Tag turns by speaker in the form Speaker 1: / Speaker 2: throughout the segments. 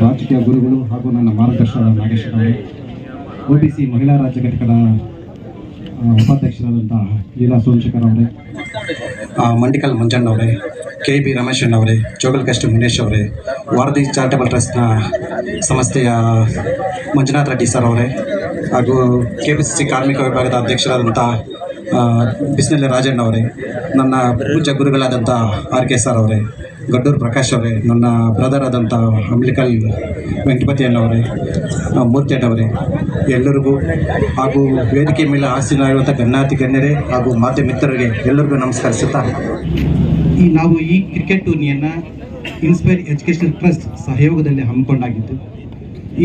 Speaker 1: ರಾಜಕೀಯ ಗುರುಗಳು ಹಾಗೂ ನನ್ನ ಮಾರ್ಗದರ್ಶನ ನಾಗೇಶ್ ಒ ಬಿ ಸಿ ಮಹಿಳಾ ರಾಜ್ಯ ಘಟಕದ ಉಪಾಧ್ಯಕ್ಷರಾದಂತಹ ಲೀಲಾ ಸೋಮಶೇಖರ್ ಅವರೇ ಮಂಡಿಕಲ್ ಮಂಜಣ್ಣ ಅವರೇ, ಕೆ ಬಿ ರಮೇಶಣ್ಣ ಅವರೇ ಜೋಗಲ್ ಕಷ್ಟ ಮುನೇಶ್ ಅವರೇ, ವಾರದಿ ಚಾರಿಟಬಲ್ ಟ್ರಸ್ಟ್ನ ಸಂಸ್ಥೆಯ ಮಂಜುನಾಥ್ ರೆಡ್ಡಿ ಸರ್ ಅವರೇ, ಹಾಗೂ ಕೆ ಪಿ ಸಿ ಸಿ ಕಾರ್ಮಿಕ ವಿಭಾಗದ ಅಧ್ಯಕ್ಷರಾದಂಥ ಬಿಸ್ನೆಲೆ ರಾಜಣ್ಣ ಅವರೇ, ನನ್ನ ಪೂಜ್ಯ ಗುರುಗಳಾದಂಥ ಆರ್ ಕೆ ಸರ್ ಅವರೇ ಗಡ್ಡೂರು ಪ್ರಕಾಶ್ ಅವರೇ, ನನ್ನ ಬ್ರದರ್ ಆದಂಥ ಅಂಬ್ಲಿಕಲ್ ವೆಂಕಟಪತಿ ಅಣ್ಣವರೇ ಮೂರ್ತಿ ಅಣ್ಣವರೇ ಎಲ್ಲರಿಗೂ ಹಾಗೂ ವೇದಿಕೆ ಮೇಲೆ ಆಸೀನರಾಗಿರುವಂಥ ಗಣ್ಯಾತಿ ಗಣ್ಯರೇ ಹಾಗೂ ಮಾತೆ ಮಿತ್ರರಿಗೆ ಎಲ್ಲರಿಗೂ ನಮಸ್ಕರಿಸುತ್ತಾ ಈ ನಾವು ಈ ಕ್ರಿಕೆಟ್ ಟೂರ್ನಿಯನ್ನು ಇನ್ಸ್ಪೈರ್ ಎಜುಕೇಷನಲ್ ಟ್ರಸ್ಟ್ ಸಹಯೋಗದಲ್ಲಿ ಹಮ್ಮಿಕೊಂಡಾಗಿದ್ದು,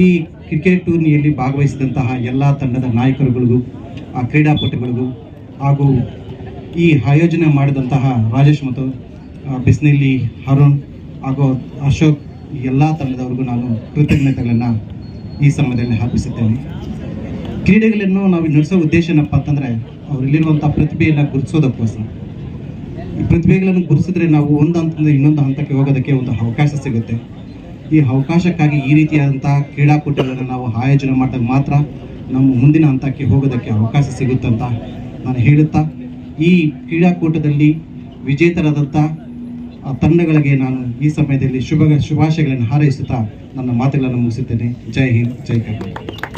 Speaker 1: ಈ ಕ್ರಿಕೆಟ್ ಟೂರ್ನಿಯಲ್ಲಿ ಭಾಗವಹಿಸಿದಂತಹ ಎಲ್ಲ ತಂಡದ ನಾಯಕರುಗಳಿಗೂ, ಆ ಕ್ರೀಡಾಪಟುಗಳಿಗೂ ಹಾಗೂ ಈ ಆಯೋಜನೆ ಮಾಡಿದಂತಹ ರಾಜೇಶ್ ಮತ್ತು ಆ, ಬಿಸ್ನೆಲ್ಲಿ ಅರುಣ್ ಹಾಗೂ ಅಶೋಕ್ ಎಲ್ಲ ತಂಡದವ್ರಿಗೂ ನಾನು ಕೃತಜ್ಞತೆಗಳನ್ನು ಈ ಸಮಯದಲ್ಲಿ ಅರ್ಪಿಸುತ್ತೇನೆ. ಕ್ರೀಡೆಗಳನ್ನು ನಾವು ನಡೆಸೋ ಉದ್ದೇಶ ಏನಪ್ಪ ಅಂತಂದರೆ ಅವರಲ್ಲಿರುವಂಥ ಪ್ರತಿಭೆಯನ್ನು ಗುರುತಿಸೋದಕ್ಕೋಸ್ಕರ. ಈ ಪ್ರತಿಭೆಗಳನ್ನು ಗುರುತಿಸಿದ್ರೆ ನಾವು ಒಂದು ಹಂತದಿಂದ ಇನ್ನೊಂದು ಹಂತಕ್ಕೆ ಹೋಗೋದಕ್ಕೆ ಒಂದು ಅವಕಾಶ ಸಿಗುತ್ತೆ. ಈ ಅವಕಾಶಕ್ಕಾಗಿ ಈ ರೀತಿಯಾದಂಥ ಕ್ರೀಡಾಕೂಟಗಳನ್ನು ನಾವು ಆಯೋಜನೆ ಮಾಡಿದಾಗ ಮಾತ್ರ ನಮ್ಮ ಮುಂದಿನ ಹಂತಕ್ಕೆ ಹೋಗೋದಕ್ಕೆ ಅವಕಾಶ ಸಿಗುತ್ತಂತ ನಾನು ಹೇಳುತ್ತಾ ಈ ಕ್ರೀಡಾಕೂಟದಲ್ಲಿ ವಿಜೇತರಾದಂಥ ಆ ತಂಡಗಳಿಗೆ ನಾನು ಈ ಸಮಯದಲ್ಲಿ ಶುಭ ಶುಭಾಶಯಗಳನ್ನು ಹಾರೈಸುತ್ತಾ ನನ್ನ ಮಾತುಗಳನ್ನು ಮುಗಿಸುತ್ತೇನೆ. ಜೈ ಹಿಂದ್, ಜೈ ಕರ್ನಾಟಕ.